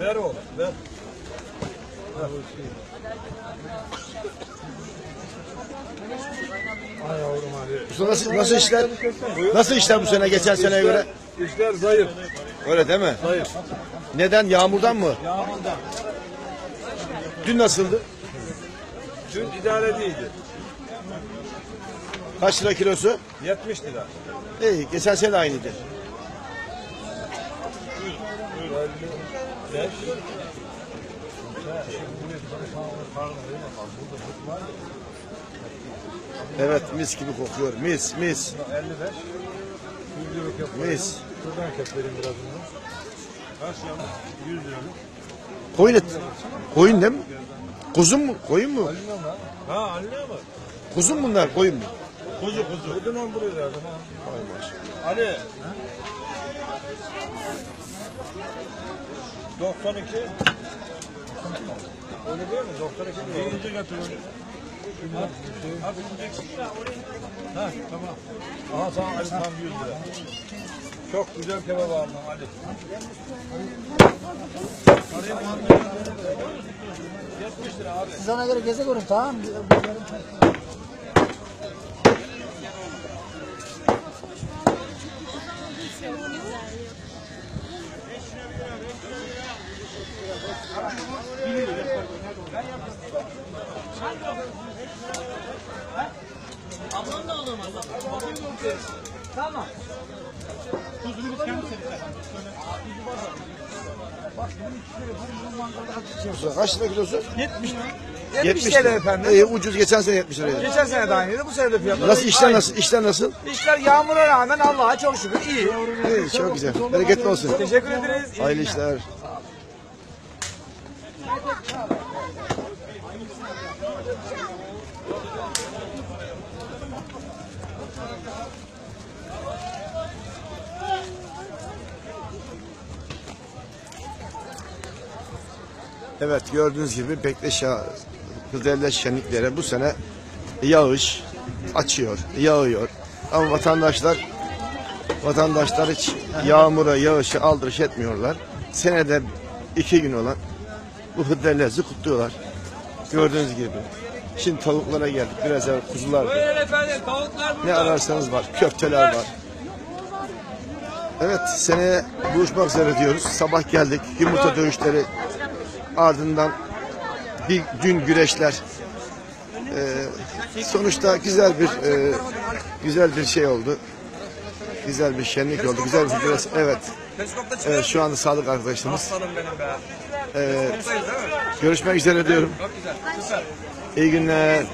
Ver oğlum ver. Ay yavrum hadi. Usta nasıl, nasıl işler? Nasıl işler bu sene geçen seneye göre? İşler zayıf. Öyle değil mi? Zayıf. Neden? Yağmurdan mı? Yağmurdan. Dün nasıldı? Dün idare değildi. Kaç lira kilosu? 70 lira. İyi, geçen sene de aynıydı. 55. Evet, mis gibi kokuyor. Mis, mis, 55. Yüzlülük yapayım. mis. Şuradan kes vereyim biraz bunu. Kaç yavrum? 100 liralık. Koyun et. Koyun değil mi? Kuzun mu? Koyun mu? Alina mı? Ha alina mı? Kuzun bunlar, koyun mu? Kuzu kuzu. Kuzudan buraya verdim ha. Ay maşallah. Ali. 92. Öyle değil mi? 92 diyor. Birinci götürün. Ha tamam. Aha sana Ali tam 100 lira. Çok güzel kebap aldım Ali. Siz ona göre geze görün tamam mı? Usta Kaç lira kilosu? 70 70 TL efendim. İyi, ucuz. Geçen sene 70 liraydı. Geçen sene de aynıydı, bu sene de fiyatlar. Nasıl işler aynı. nasıl? İşler nasıl? İşler yağmura rağmen Allah'a çok şükür iyi. İyi, çok güzel. Bereketli olsun. Teşekkür ederiz. İyi Hayırlı işler. Evet gördüğünüz gibi Bekleş Yağı Kızılderili şenliklere bu sene yağış açıyor, yağıyor. Ama vatandaşlar vatandaşlar hiç yağmura, yağışı aldırış etmiyorlar. Senede iki gün olan bu hıdrellezi kutluyorlar. Gördüğünüz gibi. Şimdi tavuklara geldik. Biraz evvel kuzular Ne ararsanız var. Köfteler var. Evet seneye buluşmak üzere diyoruz. Sabah geldik. Yumurta dövüşleri ardından bir gün güreşler. Ee, sonuçta güzel bir e, güzel bir şey oldu. Güzel bir şenlik oldu. Güzel bir güreş. Evet. Evet şu anda sağlık arkadaşımız. Mi? Görüşmek üzere diyorum. İyi günler.